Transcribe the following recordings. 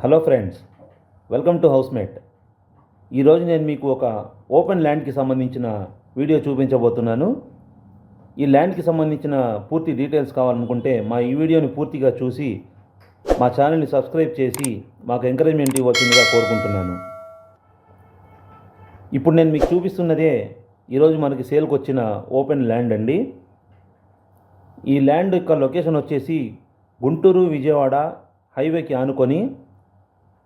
Hello friends welcome to housemate. ఈరోజు నేను మీకు ఒక ఓపెన్ ల్యాండ్కి సంబంధించిన వీడియో చూపించబోతున్నాను. ఈ ల్యాండ్కి సంబంధించిన పూర్తి డీటెయిల్స్ కావాలనుకుంటే మా ఈ వీడియోని పూర్తిగా చూసి మా ఛానల్ని సబ్స్క్రైబ్ చేసి మాకు ఎంకరేజ్మెంట్ ఇవ్వాల్సిందిగా కోరుకుంటున్నాను. ఇప్పుడు నేను మీకు చూపిస్తున్నదే ఈరోజు మనకి సేల్కి వచ్చిన ఓపెన్ ల్యాండ్ అండి. ఈ ల్యాండ్ యొక్క లొకేషన్ వచ్చేసి గుంటూరు విజయవాడ హైవేకి ఆనుకొని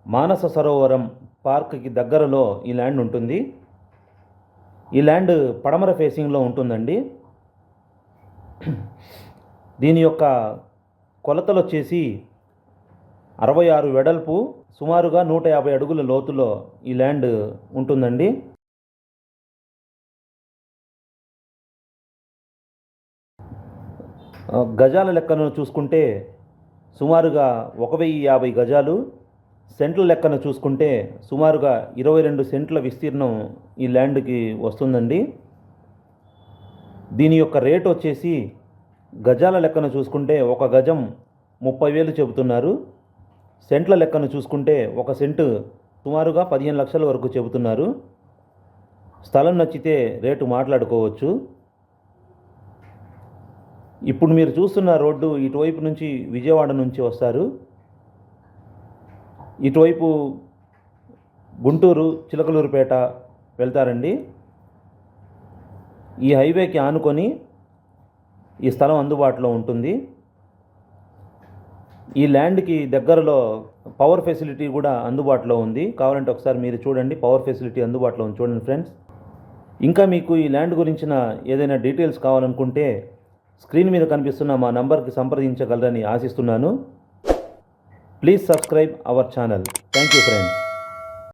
మానస సరోవరం పార్క్కి దగ్గరలో ఈ ల్యాండ్ ఉంటుంది. ఈ ల్యాండ్ పడమర ఫేసింగ్లో ఉంటుందండి. దీని యొక్క కొలతలు వచ్చేసి అరవై ఆరు వెడల్పు సుమారుగా నూట యాభై అడుగుల లోతులో ఈ ల్యాండ్ ఉంటుందండి. గజాల లెక్కను చూసుకుంటే సుమారుగా ఒక వెయ్యి యాభై గజాలు సెంట్ల లెక్కన చూసుకుంటే సుమారుగా ఇరవై రెండు సెంట్ల విస్తీర్ణం ఈ ల్యాండ్కి వస్తుందండి. దీని యొక్క రేట్ వచ్చేసి గజాల లెక్కన చూసుకుంటే ఒక గజం ముప్పై వేలు చెబుతున్నారు. సెంట్ల లెక్కన చూసుకుంటే ఒక సెంటు సుమారుగా పదిహేను లక్షల వరకు చెబుతున్నారు. స్థలం నచ్చితే రేటు మాట్లాడుకోవచ్చు. ఇప్పుడు మీరు చూస్తున్న రోడ్డు ఇటువైపు నుంచి విజయవాడ నుంచి వస్తారు. ఇటువైపు గుంటూరు చిలకలూరుపేట వెళ్తారండి. ఈ హైవేకి ఆనుకొని ఈ స్థలం అందుబాటులో ఉంటుంది. ఈ ల్యాండ్కి దగ్గరలో పవర్ ఫెసిలిటీ కూడా అందుబాటులో ఉంది. కావాలంటే ఒకసారి మీరు చూడండి పవర్ ఫెసిలిటీ అందుబాటులో ఉంది. చూడండి ఫ్రెండ్స్. ఇంకా మీకు ఈ ల్యాండ్ గురించిన ఏదైనా డీటెయిల్స్ కావాలనుకుంటే స్క్రీన్ మీద కనిపిస్తున్న మా నంబర్కి సంప్రదించగలరని ఆశిస్తున్నాను. Please subscribe our channel. Thank you friends.